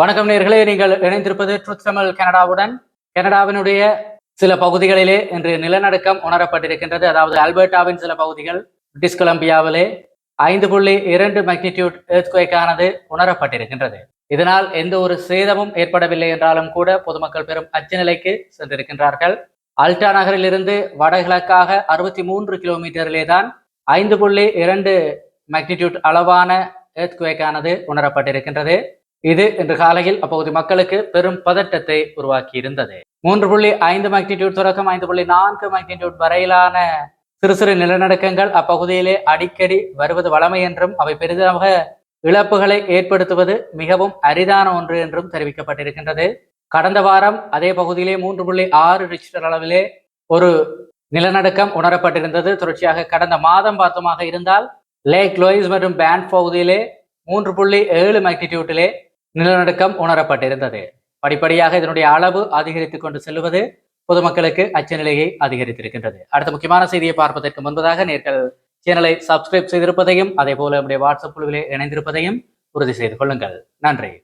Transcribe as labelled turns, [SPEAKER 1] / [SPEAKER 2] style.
[SPEAKER 1] வணக்கம் நேர்களே நீங்கள் இணைந்திருப்பது ட்ரூத் தமிழ் கனடாவுடன். கனடாவினுடைய சில பகுதிகளிலே இன்று நிலநடுக்கம் உணரப்பட்டிருக்கின்றது. அதாவது அல்பர்டாவின் சில பகுதிகள் பிரிட்டிஷ் கொலம்பியாவிலே ஐந்து புள்ளி இரண்டு மேக்னிடியூட் எர்த்குவேக்கானது உணரப்பட்டிருக்கின்றது. இதனால் எந்த ஒரு சேதமும் ஏற்படவில்லை என்றாலும் கூட பொதுமக்கள் பெரும் அச்சநிலைக்கு சென்றிருக்கின்றார்கள். அல்டா நகரிலிருந்து வடகிழக்காக அறுபத்தி மூன்று கிலோமீட்டரிலே தான் ஐந்து புள்ளி இரண்டு மேக்னிடியூட் அளவான எர்த்குவேக்கானது உணரப்பட்டிருக்கின்றது. இது இன்று காலையில் அப்பகுதி மக்களுக்கு பெரும் பதட்டத்தை உருவாக்கி இருந்தது மூன்று புள்ளி ஐந்து மேக்னிடியூட் தொடக்கம் ஐந்து புள்ளி நான்கு மேக்னிடியூட் வரையிலான சிறு சிறு நிலநடுக்கங்கள் அப்பகுதியிலே அடிக்கடி வருவது வளமை என்றும் அவை பெரிதாக இழப்புகளை ஏற்படுத்துவது மிகவும் அரிதான ஒன்று என்றும் தெரிவிக்கப்பட்டிருக்கின்றது. கடந்த வாரம் அதே பகுதியிலே மூன்று புள்ளி ஆறு ரிக்டர் அளவிலே ஒரு நிலநடுக்கம் உணரப்பட்டிருந்தது. தொடர்ச்சியாக கடந்த மாதம் பார்த்தமாக இருந்தால் லேக் லோயிஸ் மற்றும் பேண்ட் பகுதியிலே மூன்று புள்ளி ஏழு மேக்னிடியூட்டிலே நிலநடுக்கம் உணரப்பட்டிருந்தது. படிப்படியாக இதனுடைய அளவு அதிகரித்துக் கொண்டு செல்வது பொதுமக்களுக்கு அச்ச நிலையை அதிகரித்திருக்கின்றது. அடுத்த முக்கியமான செய்தியை பார்ப்பதற்கு முன்பதாக நேர்கள் சேனலை சப்ஸ்கிரைப் செய்திருப்பதையும் அதே போல நம்முடைய வாட்ஸ்அப் குழுவிலே இணைந்திருப்பதையும் உறுதி செய்து கொள்ளுங்கள். நன்றி.